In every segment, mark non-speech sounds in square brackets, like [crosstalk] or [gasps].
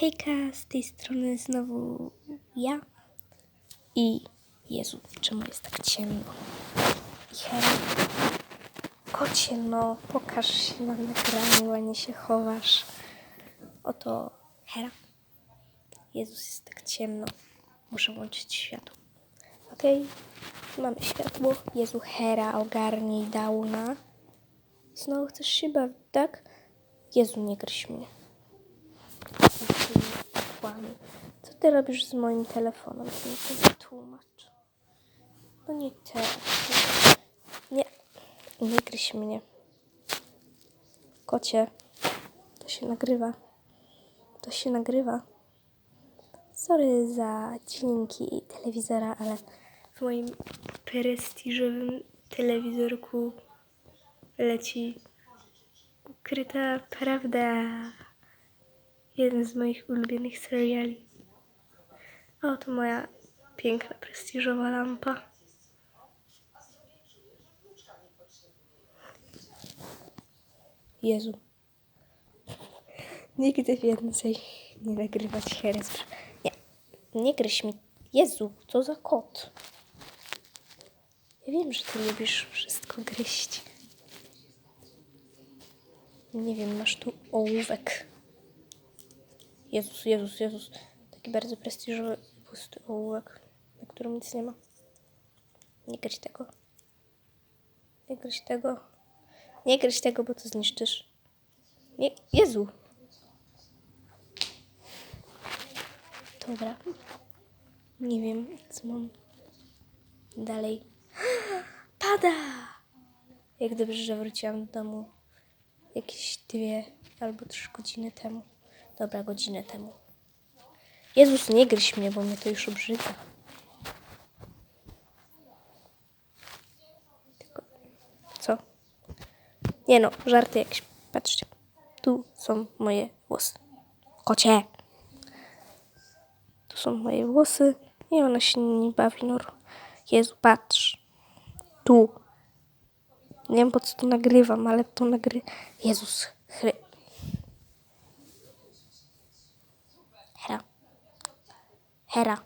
Hejka, z tej strony znowu ja i Jezu, czemu jest tak ciemno? I Hera. Kocie, no, pokaż się na nagraniu, a nie się chowasz. Oto Hera. Jezus, jest tak ciemno. Muszę włączyć światło. Okej, mamy światło. Jezu, Hera, ogarnij Dauna. Znowu chcesz się bawić, tak? Jezu, nie gryź mnie. Kłamie. Co ty robisz z moim telefonem? To wytłumacz. No nie te. Nie. Nie gryź mnie. Kocie. To się nagrywa. To się nagrywa. Sorry za dźwięki telewizora, ale w moim prestiżowym telewizorku leci ukryta prawda. Jeden z moich ulubionych seriali. O, to moja piękna, prestiżowa lampa. Jezu. Nigdy więcej nie nagrywać heres. Nie, nie gryź mi. Jezu, co za kot. Ja wiem, że ty lubisz wszystko gryźć. Nie wiem, masz tu ołówek. Jezus, Jezus, Jezus. Taki bardzo prestiżowy, pusty ołówek, na którym nic nie ma. Nie gryź tego. Nie gryź tego. Nie gryź tego, bo to zniszczysz. Nie, Jezu. Dobra. Nie wiem, co mam dalej. [gasps] Pada! Jak dobrze, że wróciłam do domu jakieś dwie albo trzy godziny temu. Dobra, godzinę temu. Jezus, nie gryź mnie, bo mnie to już obrzydza. Tylko... Co? Nie no, żarty jakieś. Patrzcie. Tu są moje włosy. Kocie! Tu są moje włosy. I ona się nie bawi, no. Jezu, patrz. Tu. Nie wiem po co to nagrywam, ale to nagry... Jezus, chry... Hera. Hera.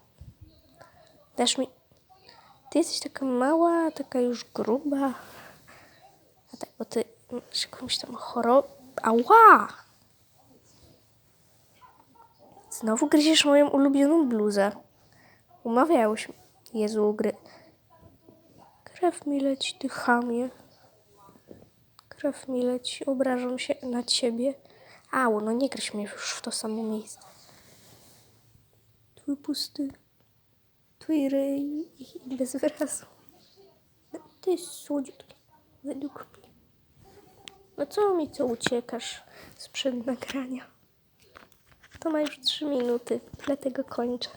Dasz mi... Ty jesteś taka mała, taka już gruba. A tak, bo ty masz jakąś tam chorobę. Ała! Znowu gryziesz moją ulubioną bluzę. Umawiałyśmy. Jezu, gry... Krew mi leci, ty chamie. Krew mi leci, obrażam się na ciebie. Au, no nie gryź mnie już w to samo miejsce. Twój pusty, twój ryj i bez wyrazu. Ty słodziutki, według mnie. No co mi co uciekasz sprzed nagrania? To ma już trzy minuty, dlatego kończę.